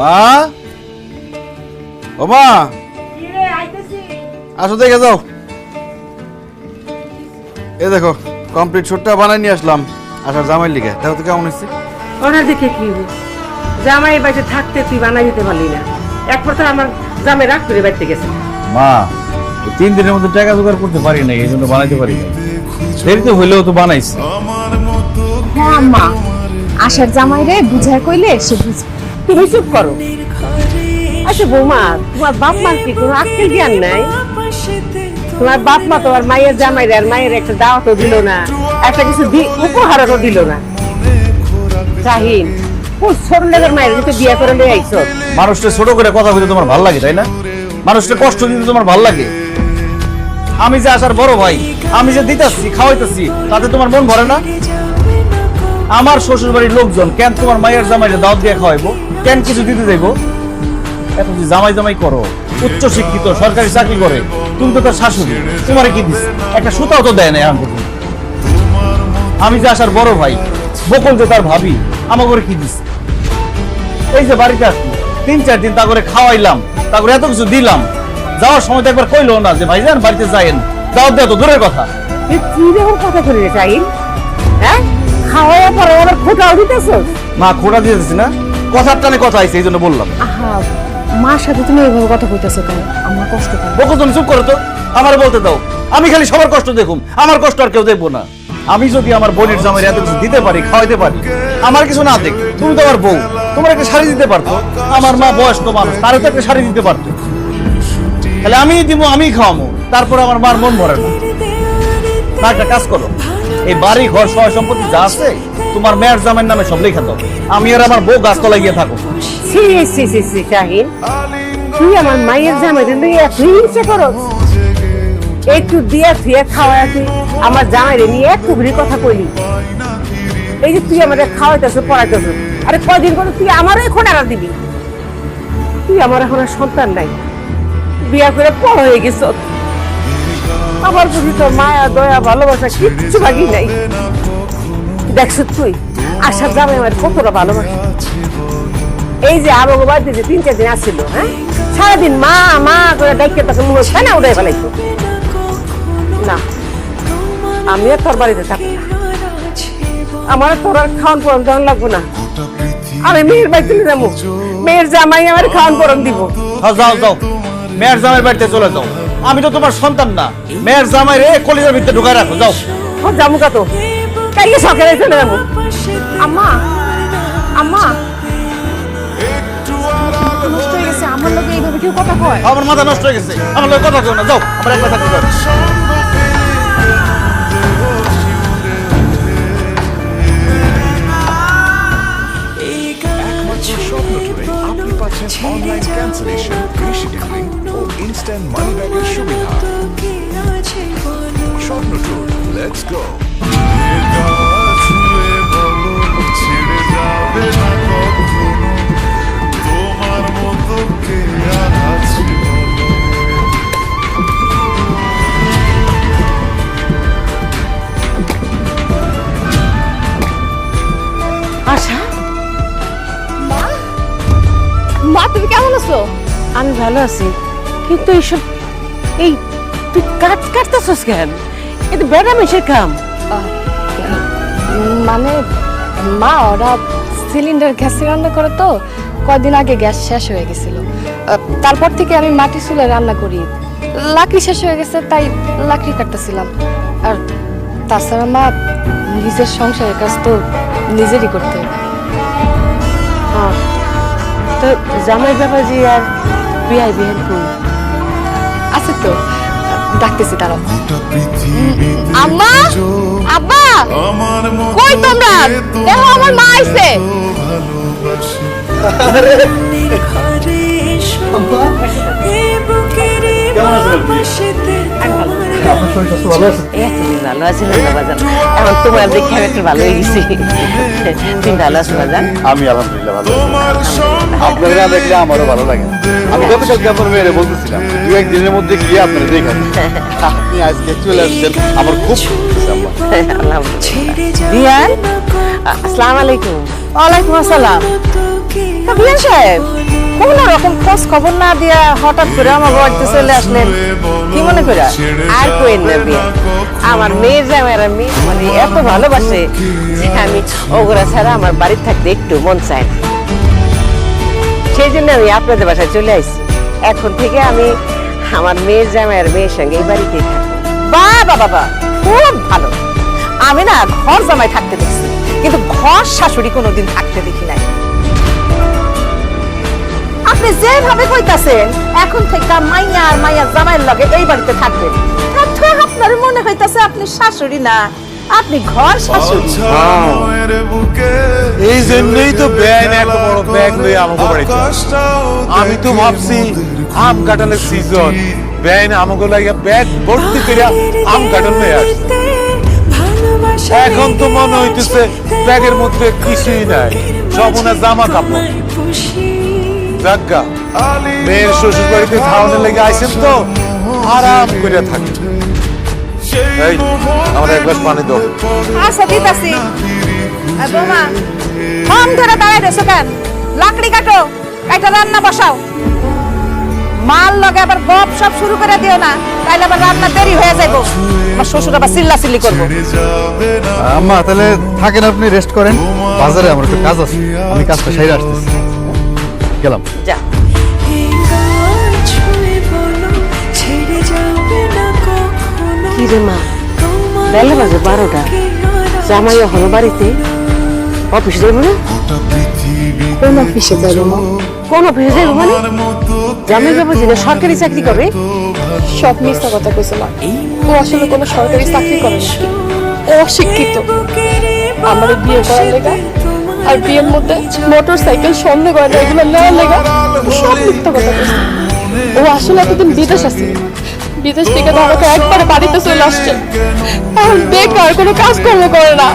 মা? ও মা? আসো দেখে যাও। এ দেখো কমপ্লিট শুটটা বানাই নিয়ে আসলাম আসার জামাই লিখে দেখো তো কেমন হচ্ছে ওরা দেখে কি হইব? জামাই বাড়িতে থাকতে তুই বানাই দিতে পারলি না। এক কথা আমার জামাই রাগ করে বাড়িতে গেছে। মা তিন দিনের মধ্যে টাকা জোগাড় করতে পারি না এই জন্য বানাইতে পারি না দেরিতে হইলেও তো বানাইছি। হ্যাঁ আম্মা আশার জামাই রে বুঝায় কইলে সে বুঝবে। তুমি চুপ করো। আচ্ছা বৌমা, তোমার বাপ মার কি কোনো আক্কেল জ্ঞান নাই? তোমার বাপ মা তোমার মায়ের জামাই আর মায়ের একটা দাওয়াতও দিল না, একটা কিছু উপহারও দিল না। জাহিন, কোন ছোট মায়ের কিন্তু বিয়ে করে লিয়ে আইছ? মানুষটা ছোট করে কথা বলতে তোমার ভালো লাগে, তাই না? মানুষটা কষ্ট দিতে তোমার ভালো লাগে। আমি যে আসার বড় ভাই, আমি যে দিতাছি, খাওয়াইতেছি, তাতে তোমার মন ভরে না? আমার শ্বশুর বাড়ির লোকজন কেন তোমার মায়ের জামাইরে দাওয়াত দিয়ে খাওয়াইবো? কেন কিছু দিতে যাইবো? এত যে জামাই জামাই করো উচ্চ শিক্ষিত সরকারি চাকরি করে তুমি তো তার শাশুড়ি তোমার কি দিস একটা সুতাও তো দেয় না এখন। আমি যে আসার বড় ভাই বকুল যে তার ভাবি আমাকে কি দিস এই যে বাড়িতে আসলি তিন চার দিন তা করে খাওয়াইলাম তা করে এত কিছু দিলাম। যাওয়ার সময় তো একবার কইলো না যে ভাই ভাইজান বাড়িতে যাইন দাওয়াত দেওয়া তো দূরের কথা। কি রকম কথা করে রে হ্যাঁ? খাওয়াইয়া পরে আবার খোটাও দিতেছ? মা খোটা দিয়ে দিছি না। কথার টানে কথা আইছে এই জন্য বললাম। আহা মার সাথে তুমি এইভাবে কথা কইতেছো কেন? আমার কষ্ট করে বকো তুমি চুপ করো তো। আমার বলতে দাও। আমি খালি সবার কষ্ট দেখুম। আমার কষ্ট আর কেউ দেখব না। আমি যদি আমার বোনের জামাই এত কিছু দিতে পারি খাওয়াইতে পারি আমার কিছু না দেখ তুমি তো আমার বউ। তোমার একটা শাড়ি দিতে পারতো। আমার মা বয়স্ক মানুষ তারও তো একটা শাড়ি দিতে পারতো। তাহলে আমি দিব আমি খাওয়াবো তারপর আমার মার মন ভরে না। একটা কাজ করো। এই বাড়ি ঘর সয় সম্পত্তি যা আছে তোমার মেয়ের জামাইয়ের নামে সব লেখা দাও। আমি আর আমার বউ গাছতলায় গিয়ে থাকো সি সি জাহিন তুই আমার মায়ের জামাই তুই এত হিংসা করো একটু দিয়া থুয়ে খাওয়াই তুই আমার জামাইরে নিয়ে একটু ঘুরি কথা কইলি। এই যে তুই আমাদের খাওয়াইতেছ, পড়াইতেছ, আরে কদিন করে তুই আমারও এখন আর দিবি? তুই আমার এখন আর সন্তান নাই। বিয়া করে পড় হয়ে গেছ। আমার প্রতি তো মায়া, দয়া, ভালোবাসা কিচ্ছু বাকি নাই। দেখছ তুই। আশার জামাই আমার কতটা ভালোবাসা এই যে আবহাওয়া যে তিন চার দিন আসছিল হ্যাঁ? সারাদিন মা মা করে ডাইকে তখন মুখ ফেনা উড়ে ফেলাইতো। না আমি আর তোর বাড়িতে থাকব না। আমার তোর আর খাওয়ান পরম তখন লাগবো না। আমি মেয়ের বাড়িতে নিয়ে যাব। মেয়ের জামাই আমার খাওয়ান পরম দিব। হ্যাঁ, যাও যাও। মেয়ের জামাইয়ের বাড়িতে চলে যাও। আমি তো তোমার সন্তান না। মেয়ের জামাই রে কলিজার ভিতরে ঢুকায় রাখো যাও। ও যাব কত কাইকে সকালে চলে যাব আম্মা আম্মা। নষ্ট হয়ে গেছে আমার লোকে এইভাবে কেউ কথা কয়? আমার মাথা নষ্ট হয়ে গেছে। আমার লোক কথা কেউ না যাও আমার এক কথা দাও। একমাত্র স্বপ্ন ট্যুরে আপনি পাচ্ছেন অনলাইন ক্যান্সেলেশন রিশিডিউলিং ও ইনস্ট্যান্ট মানি ব্যাগের সুবিধা স্বপ্ন ট্যুর লেটস গো তুমি কেমন আছো? আমি ভালো আছি। কিন্তু এইসব এই তুই কাজ কাটতেছস কেন? এটা বেড়া মেশের কাম মানে মা ওরা সিলিন্ডার গ্যাসে রান্না করে তো। কয়দিন আগে গ্যাস শেষ হয়ে গেছিল। তারপর থেকে আমি মাটি চুলায় রান্না করি। লাকড়ি শেষ হয়ে গেছে তাই লাকড়ি কাটতেছিলাম। আর তাছাড়া মা নিজের সংসারের কাজ তো নিজেরই করতে হয়। তো জামাই বাবাজি আর বিয়াই বিহান কই আছে তো। ডাকতেছি তারা আম্মা আব্বা আমার কই তোমরা? দেখো আমার মা আইছে। ভালোবাসে এতদিন ভালো আছি বাজান এখন তোমার দেখে আমি একটু ভালো হয়ে গেছি তুমি ভালো আছো। বাজান আমি আলহামদুলিল্লাহ ভালো তোমার সঙ্গে না দেখলে আমারও ভালো লাগে আমি গতকালকে আপনার মেয়েরে বলতেছিলাম দু একদিনের মধ্যে গিয়ে আপনারা দেখেন আপনি আজকে চলে আসছেন আমার খুব আলহামদুলিল্লাহ। আসসালামু আলাইকুম। ওয়ালাইকুম আসসালাম। বিয়ান সাহেব কোন রকম খোঁজ খবর না দিয়া হঠাৎ করে আমার বাড়িতে চলে আসলেন। কি মনে করে? আর কোয়েন না বিয়ে? আমার মেয়ের জামাইরা মেয়ে মানে এত ভালোবাসে যে আমি ওগুলা ছাড়া আমার বাড়িতে থাকতে একটু মন চায় না। সেই জন্য আমি আপনাদের বাসায় চলে আসছি এখন থেকে আমি আমার মেয়ের জামাইয়ের মেয়ের সঙ্গে এই বাড়িতেই থাকব। বাবা বাবা, খুব ভালো। আমি না ঘর জামাই থাকতে দেখছি, কিন্তু ঘর শাশুড়ি কোনোদিন থাকতে দেখি নাই। আপনি যেভাবে কইতাছেন এখন থেকে মাইয়া আর মাইয়া জামাইয়ের লগে এই বাড়িতে থাকবেন তাতে আপনার মনে হইতাছে আপনি শাশুড়ি না আপনি ঘর শাশুড়ি। বুকে এই জন্যই তো ব্যান এত বড় ব্যাগ লয়ে আমাকে বাড়িতে আমি তো ভাবছি আম কাঁঠালের সিজন ব্যান আমাকে লাগে ব্যাগ ভর্তি করে আম কাঁঠাল লয়ে আসছে। এখন তো মনে হইতেছে ব্যাগের মধ্যে কিছুই নাই সব ওনার জামা কাপড়। মেয়ের শ্বশুর বাড়িতে লেগে আইসেন তো আরাম করে থাকে এই আমার এক গ্লাস পানি দাও। আচ্ছা দিতাছি। বৌমা ফোন ধরে দাঁড়াই রয়েছো কেন? লাকড়ি কাটো একটা রান্না বসাও। মাল লগে আবার গপ সব শুরু করে দিও না তাইলে আবার রান্না দেরি হয়ে যাইবো। আমার শ্বশুর আবার চিল্লা চিল্লি করব। আম্মা তাহলে থাকেন আপনি রেস্ট করেন। বাজারে আমার একটু কাজ আছে আমি কাজটা সেরে আসতেছি। গেলাম। যা। কি রে মা? বেলা বাজে বারোটা। জামাই এখনও বাড়িতে। অফিস যাব না? কোন অফিসে যাব মা? কোন অফিসে যাব মানে? জামাই সরকারি চাকরি করে সব মিথ্যা কথা কইছে মা। ও আসলে কোনো সরকারি চাকরি করে না। ও অশিক্ষিত। আমার বিয়ে করার লেগা আর বিয়ের মধ্যে মোটর সাইকেল সন্দেহ করে না এগুলো নেওয়ার লেগা সব মিথ্যা কথা ও আসলে এতদিন বিদেশ আছে। বিদেশ থেকে ধরো একবারে বাড়িতে চলে আসছে। আর কোনো কাজকর্ম করে না।